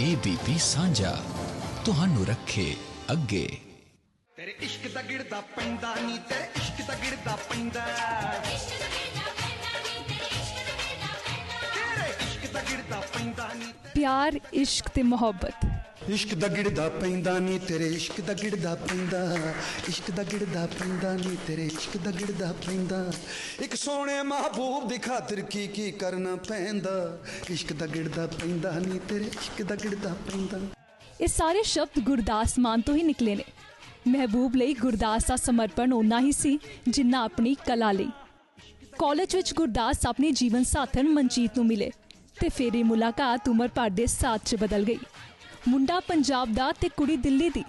ABP ਸਾਂਝਾ ਤੁਹਾਨੂੰ ਰੱਖੇ ਅੱਗੇ। ਤੇਰੇ ਇਸ਼ਕ ਦਾ ਗਿਰਦਾ ਪੈਂਦਾ ਨਹੀਂ ਤੇਰੇ ਇਸ਼ਕ ਦਾ ਗਿਰਦਾ ਪੈਂਦਾ ਪਿਆਰ ਇਸ਼ਕ ਤੇ ਮੁਹੱਬਤ। ਇਸ਼ਕ ਦਾ ਗਿਰਦਾ ਪੈਂਦਾ ਨਹੀਂ ਤੇਰੇ ਇਸ਼ਕ ਦਾ ਗਿਰਦਾ ਪੈਂਦਾ ਇਸ਼ਕ ਦਾ ਗਿਰਦਾ ਪੈਂਦਾ ਨਹੀਂ ਤੇਰੇ ਇਸ਼ਕ ਦਾ ਗਿਰਦਾ ਪੈਂਦਾ। ਇੱਕ ਸੋਹਣੇ ਮਹਬੂਬ ਦੀ ਖਾਤਰ ਕੀ ਕੀ ਕਰਨਾ ਪੈਂਦਾ? ਇਸ਼ਕ ਦਾ ਗਿਰਦਾ ਪੈਂਦਾ ਨਹੀਂ ਤੇਰੇ ਇਸ਼ਕ ਦਾ ਗਿਰਦਾ ਪੈਂਦਾ। ਇਹ ਸਾਰੇ ਸ਼ਬਦ ਗੁਰਦਾਸ ਮਾਨ ਤੋਂ ਹੀ ਨਿਕਲੇ ਨੇ। ਮਹਿਬੂਬ ਲਈ ਗੁਰਦਾਸ ਦਾ ਸਮਰਪਣ ਉਨਾ ਹੀ ਸੀ ਜਿੰਨਾ ਆਪਣੀ ਕਲਾ ਲਈ। ਕਾਲਜ ਵਿੱਚ ਗੁਰਦਾਸ ਆਪਣੇ ਜੀਵਨ ਸਾਥਣ ਮਨਜੀਤ ਨੂੰ ਮਿਲੇ। ਤੇ ਫਿਰ ਇਹ ਮੁਲਾਕਾਤ ਉਮਰ ਭਰ ਦੇ ਸਾਥ 'ਚ ਬਦਲ ਗਈ। ਮੁੰਡਾ ਪੰਜਾਬ ਦਾ ਤੇ ਕੁੜੀ ਦਿੱਲੀ ਦੀ।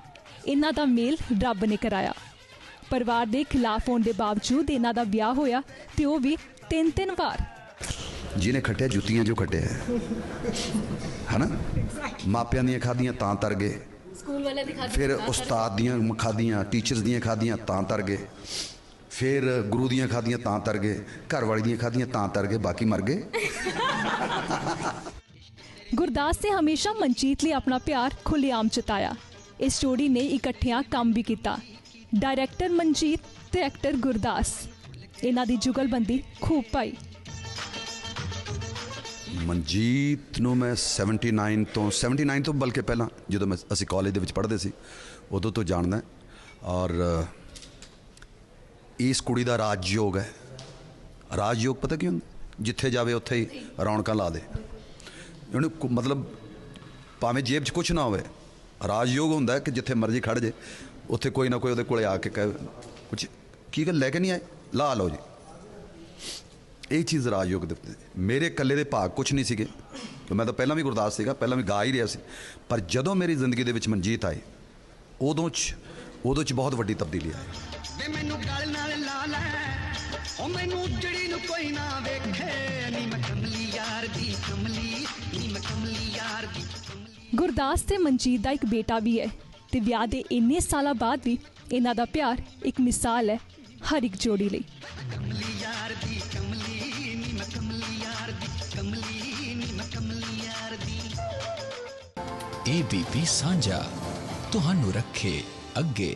ਇਹਨਾਂ ਦਾ ਮੇਲ ਰੱਬ ਨੇ ਕਰਾਇਆ। ਪਰਿਵਾਰ ਦੇ ਖਿਲਾਫ ਹੋਣ ਦੇ ਬਾਵਜੂਦ ਇਹਨਾਂ ਦਾ ਵਿਆਹ ਹੋਇਆ ਤੇ ਉਹ ਵੀ ਤਿੰਨ ਤਿੰਨ ਵਾਰ। ਜਿਹਨੇ ਖੱਟਿਆ ਜੁੱਤੀਆਂ ਜੋ ਖੱਟਿਆ ਹਨਾ? ਮਾਪਿਆਂ ਦੀਆਂ ਖਾਧੀਆਂ ਤਾਂ ਤਰ ਗਏ। ਸਕੂਲ ਵਾਲੇ ਦਿਖਾ ਫਿਰ ਉਸਤਾਦ ਦੀਆਂ ਖਾਧੀਆਂ ਟੀਚਰਸ ਦੀਆਂ ਖਾਧੀਆਂ ਤਾਂ ਤਰ ਗਏ। ਫਿਰ ਗੁਰੂ ਦੀਆਂ ਖਾਧੀਆਂ ਤਾਂ ਤਰ ਗਏ। ਘਰ ਵਾਲੀ ਦੀਆਂ ਖਾਧੀਆਂ ਤਾਂ ਤਰ ਗਏ ਬਾਕੀ ਮਰ ਗਏ। ਗੁਰਦਾਸ ਨੇ ਹਮੇਸ਼ਾ ਮਨਜੀਤ ਲਈ ਆਪਣਾ ਪਿਆਰ ਖੁੱਲ੍ਹੇਆਮ ਜਤਾਇਆ। ਇਸ ਜੋੜੀ ਨੇ ਇਕੱਠਿਆਂ ਕੰਮ ਵੀ ਕੀਤਾ। ਡਾਇਰੈਕਟਰ ਮਨਜੀਤ ਤੇ ਐਕਟਰ ਗੁਰਦਾਸ। ਇਹਨਾਂ ਦੀ ਜੁਗਲਬੰਦੀ ਖੂਬ ਪਾਈ। ਮਨਜੀਤ ਨੂੰ ਮੈਂ 79 ਤੋਂ 79 ਤੋਂ ਬਲਕਿ ਪਹਿਲਾਂ ਜਦੋਂ ਮੈਂ ਅਸੀਂ ਕਾਲਜ ਦੇ ਵਿੱਚ ਪੜ੍ਹਦੇ ਸੀ, ਉਦੋਂ ਤੋਂ ਜਾਣਦਾ ਔਰ ਇਸ ਕੁੜੀ ਦਾ ਰਾਜਯੋਗ ਹੈ। ਰਾਜਯੋਗ ਪਤਾ ਕੀ ਹੁੰਦਾ? ਜਿੱਥੇ ਜਾਵੇ ਉੱਥੇ ਹੀ ਰੌਣਕਾਂ ਲਾ ਦੇ। ਉਹਨੂੰ ਮਤਲਬ ਭਾਵੇਂ ਜੇਬ 'ਚ ਕੁਝ ਨਾ ਹੋਵੇ, ਰਾਜਯੋਗ ਹੁੰਦਾ ਕਿ ਜਿੱਥੇ ਮਰਜ਼ੀ ਖੜ ਜੇ, ਉੱਥੇ ਕੋਈ ਨਾ ਕੋਈ ਉਹਦੇ ਕੋਲੇ ਆ ਕੇ ਕਹੇ ਕੁਝ ਕੀ ਗੱਲ ਲੈ ਕੇ ਨਹੀਂ ਆਏ? ਲਾ ਲਓ ਜੀ। ਇਹ ਚੀਜ਼ ਰਾਜਯੋਗ ਦੇ ਮੇਰੇ ਇਕੱਲੇ ਦੇ ਭਾਗ ਕੁਝ ਨਹੀਂ ਸੀਗੇ। ਮੈਂ ਤਾਂ ਪਹਿਲਾਂ ਵੀ ਗੁਰਦਾਸ ਸੀਗਾ, ਪਹਿਲਾਂ ਵੀ ਗਾ ਹੀ ਰਿਹਾ ਸੀ। ਪਰ ਜਦੋਂ ਮੇਰੀ ਜ਼ਿੰਦਗੀ ਦੇ ਵਿੱਚ ਮਨਜੀਤ ਆਏ, ਉਦੋਂ ਚ ਉਦੋਂ ਚ ਬਹੁਤ ਵੱਡੀ ਤਬਦੀਲੀ ਆਈ। ਵੇ ਮੈਨੂੰ ਗਲ ਨਾਲ ਲਾ ਲੈ। ਉਹ ਮੈਨੂੰ ਜੜੀ ਨੂੰ ਕੋਈ ਨਾ ਵੇਖੇ। ਨੀ ਮੈਂ ਕਮਲੀ ਯਾਰ ਦੀ ਕਮਲੀ ਗੁਰਦਾਸ ਤੇ ਮਨਜੀਤ ਦਾ ਇੱਕ ਬੇਟਾ ਵੀ ਹੈ ਤੇ ਵਿਆਹ ਦੇ ਇੰਨੇ ਸਾਲਾਂ ਬਾਅਦ ਵੀ ਇਹਨਾਂ ਦਾ ਪਿਆਰ ਇੱਕ ਮਿਸਾਲ ਹੈ ਹਰ ਇੱਕ ਜੋੜੀ ਲਈ। ਏਬੀਪੀ ਸਾਂਝਾ, ਤੁਹਾਨੂੰ ਰੱਖੇ ਅੱਗੇ।